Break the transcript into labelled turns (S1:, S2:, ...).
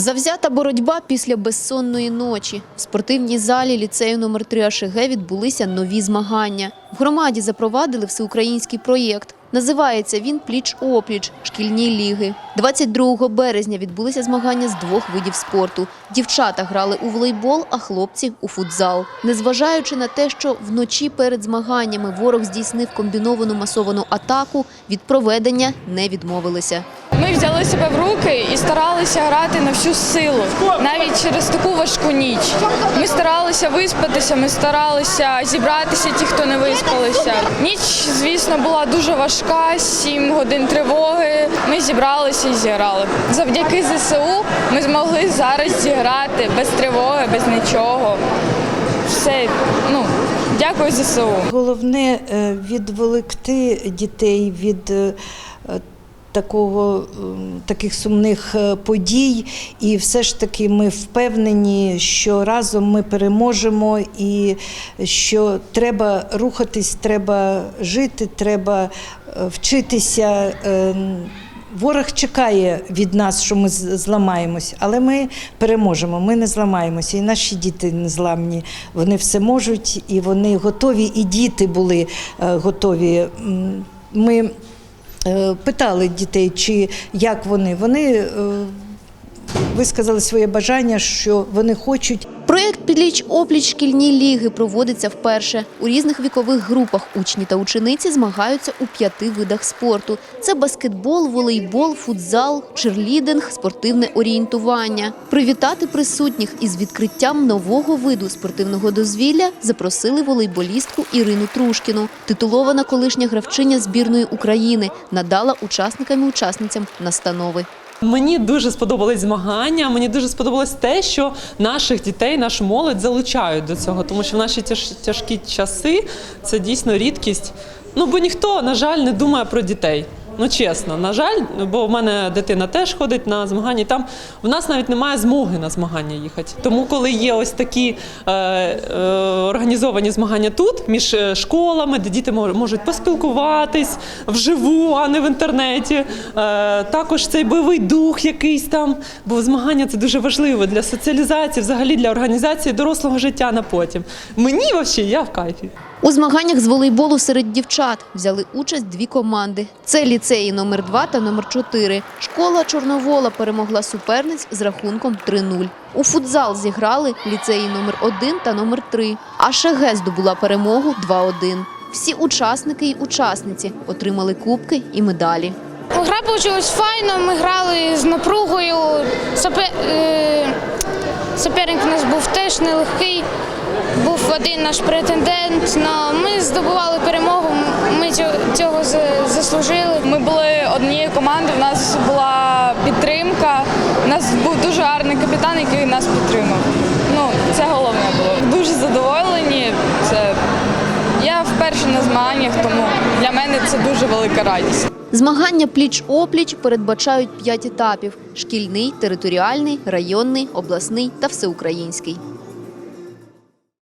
S1: Завзята боротьба після безсонної ночі. В спортивній залі ліцею номер 3 АШГ відбулися нові змагання. В громаді запровадили всеукраїнський проєкт. Називається він Пліч-опліч шкільні ліги. 22 березня відбулися змагання з двох видів спорту. Дівчата грали у волейбол, а хлопці у футзал. Незважаючи на те, що вночі перед змаганнями ворог здійснив комбіновану масовану атаку, від проведення не відмовилися.
S2: Ми взяли себе в руки і старалися грати на всю силу, навіть через таку важку ніч. Ми старалися виспатися, ми старалися зібратися, ті, хто не виспалися. Ніч, звісно, була дуже важка, 7 годин тривоги. Ми зібралися і зіграли. Завдяки ЗСУ ми змогли зараз зіграти без тривоги, без нічого. Все, ну, дякую ЗСУ.
S3: Головне е, відволікти дітей від е, такого, таких сумних е, подій, і все ж таки ми впевнені, що разом ми переможемо, і що треба рухатись, треба жити, треба е, вчитися. е, Ворог чекає від нас, що ми зламаємось, але ми переможемо. Ми не зламаємося. І наші діти не зламні. Вони все можуть, і вони готові, і діти були готові. Ми питали дітей, чи як вони. Вони е, висказали своє бажання, що вони хочуть
S1: Проєкт «Підліч опліч шкільні ліги проводиться вперше. У різних вікових групах учні та учениці змагаються у п'яти видах спорту: це баскетбол, волейбол, футзал, черлідинг, спортивне орієнтування. Привітати присутніх із відкриттям нового виду спортивного дозвілля запросили волейболістку Ірину Трушкіну. Титулована колишня гравчиня збірної України надала учасникам і учасницям настанови.
S4: Мені дуже сподобались змагання. Мені дуже сподобалось те, що наших дітей, нашу молодь залучають до цього, тому що в наші тяж, тяжкі часи це дійсно рідкість. Ну бо ніхто, на жаль, не думає про дітей. Ну чесно, на жаль, бо в мене дитина теж ходить на змагання. Там в нас навіть немає змоги на змагання їхати. Тому, коли є ось такі е, е, організовані змагання тут між е, школами, де діти можуть поспілкуватись вживу, а не в інтернеті. Е, також цей бойовий дух якийсь там, бо змагання це дуже важливо для соціалізації, взагалі для організації дорослого життя на потім. Мені взагалі я в кайфі.
S1: У змаганнях з волейболу серед дівчат взяли участь дві команди. Це ліцеї номер 2 та номер 4. Школа Чорновола перемогла суперниць з рахунком 3-0. У футзал зіграли ліцеї номер 1 та номер 3. А ШГ здобула перемогу 2-1. Всі учасники і учасниці отримали кубки і медалі.
S5: Гра вийшла файно, ми грали з напругою. Сапе... е, Суперник у нас був теж нелегкий. Був один наш претендент, але ми здобували перемогу, ми цього заслужили.
S2: Ми були однією командою, у нас була підтримка. У був дуже гарний капітан, який нас підтримав. Ну, це головне було. Дуже задоволені. Це я вперше на змаганнях, тому для мене це дуже велика радість.
S1: Змагання пліч-опліч передбачають п'ять етапів: шкільний, територіальний, районний, обласний та всеукраїнський.